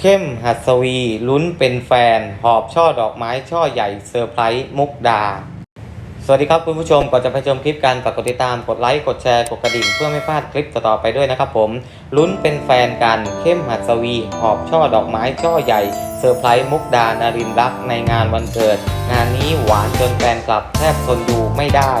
เข้มหัสวีลุ้นเป็นแฟน หอบช่อดอกไม้ช่อใหญ่เซอร์ไพรส์มุกดา สวัสดีครับคุณผู้ชมก่อนจะไปชมคลิปกันฝากกดติดตามกดไลค์กดแชร์กดกระดิ่งเพื่อไม่พลาดคลิปต่อๆไปด้วยนะครับผม ลุ้นเป็นแฟนกันเข้มหัสวี หอบช่อดอกไม้ช่อใหญ่เซอร์ไพรส์มุกดานารินรักในงานวันเกิด งานนี้หวานจนแฟนคลับแทบทนดูไม่ได้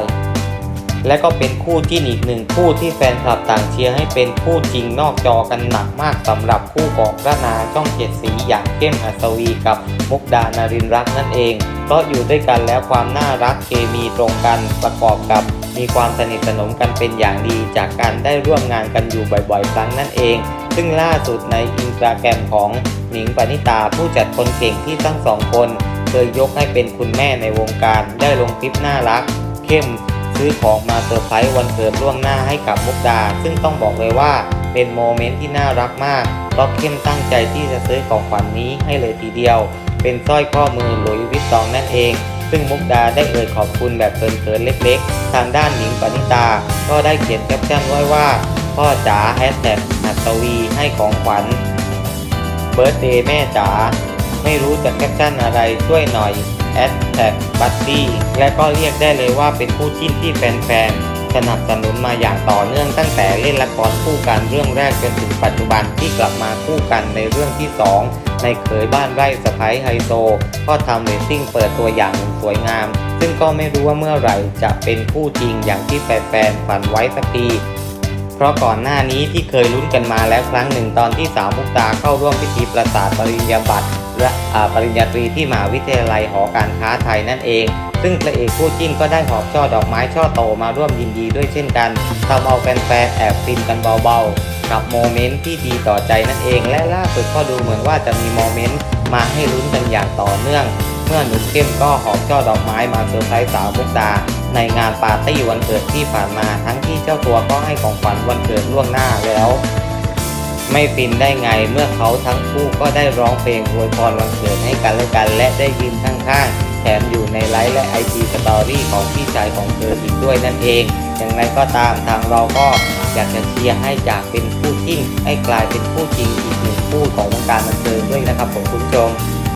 และก็เป็นคู่จิ้นอีกหนึ่งคู่ที่แฟนคลับต่างเชียร์ให้เป็นคู่จริงนอกจอกันหนักมากสำหรับคู่ของพระนาช่องเจ็ดสีอย่างเข้มอัศวีกับมุกดานารินรักนั่นเอง เพราะอยู่ด้วยกันแล้วความน่ารักเคมีตรงกันประกอบกับมีความสนิทสนมกันเป็นอย่างดีจากการได้ร่วมงานกันอยู่บ่อยๆ ครั้งนั่นเอง ซึ่งล่าสุดในอินสตาแกรมของหนิงปณิตาผู้จัดคนเก่งที่ทั้งสองคน เคยยกให้เป็นคุณแม่ในวงการได้ลงคลิปน่ารัก เข้ม ซื้อของมาเซอร์ไพรส์วันเกิดล่วงหน้าให้กับมุกดา ซึ่งต้องบอกเลยว่าเป็นโมเมนต์ที่น่ารักมากเพราะเข้มตั้งใจที่จะซื้อของขวัญนนี้ให้เลยทีเดียว เป็นสร้อยข้อมือหลุยส์วิตตองนั่นเอง ซึ่งมุกดาได้เอ่ยขอบคุณแบบเขินๆเล็กๆ ทางด้านหนิงปณิตา ก็ได้เขียนแคปชั่นไว้ว่าพ่อจ๋าแฮชแท็กหัสวีให้ของขวัญเบิร์ดเดย์แม่จ๋าไม่รู้จะแคปชั่นอะไรช่วยหน่อย แอดแท็กบัตตี้และก็เรียกได้เลยว่าเป็นคู่จิ้นที่แฟนๆ สนับสนุนมาอย่างต่อเนื่องตั้งแต่เล่นละครคู่กันเรื่องแรกจนถึงปัจจุบันที่กลับมาคู่กันในเรื่องที่ 2 ในเขยบ้านไร่สะพ้ายไฮโซ ก็ทำเรตติ้งเปิดตัวอย่างสวยงาม ซึ่งก็ไม่รู้ว่าเมื่อไหร่จะเป็นคู่จริงอย่างที่แฟนๆฝันไว้สักที เพราะก่อนหน้านี้ที่เคยลุ้นกันมาแล้วครั้งหนึ่งตอนที่สาวมุกดาเข้าร่วมพิธีประกาศปริญญาบัตรและอ่าปริญญาตรีที่มหาวิทยาลัยหอการค้าไทยนั่นเอง ซึ่งพระเอกคู่จิ้นก็ได้หอบช่อดอกไม้ช่อโตมาร่วมยินดีด้วยเช่นกันทำเอาแฟนๆแอบฟินกันเบาๆ กับโมเมนต์ที่ดีต่อใจนั่นเอง และล่าสุดก็ดูเหมือนว่าจะมีโมเมนต์มาให้ลุ้นกันอย่างต่อเนื่อง เมื่อหนุ่มเข้มก็หอบช่อดอกไม้มาเซอร์ไพรส์สาวมุกดา ในงานปาร์ตี้วันเกิดที่ผ่านมาทั้งที่เจ้าตัวก็ให้ของขวัญวันเกิดล่วงหน้าแล้ว ไม่ฟินได้ไงเมื่อเขาทั้งคู่ก็ได้ร้องเพลงอวยพรวันเกิดให้กันและกัน และได้ยืนข้างๆแถมอยู่ในไลฟ์และไอจีสตอรี่ของพี่ชายของเธออีกด้วยนั่นเอง อย่างไรก็ตามทางเราก็อยากจะเชียร์ให้จากเป็นคู่จิ้นให้กลายเป็นคู่จริงอีกหนึ่งคู่ของวงการบันเทิงด้วยนะครับผมคุณผู้ชม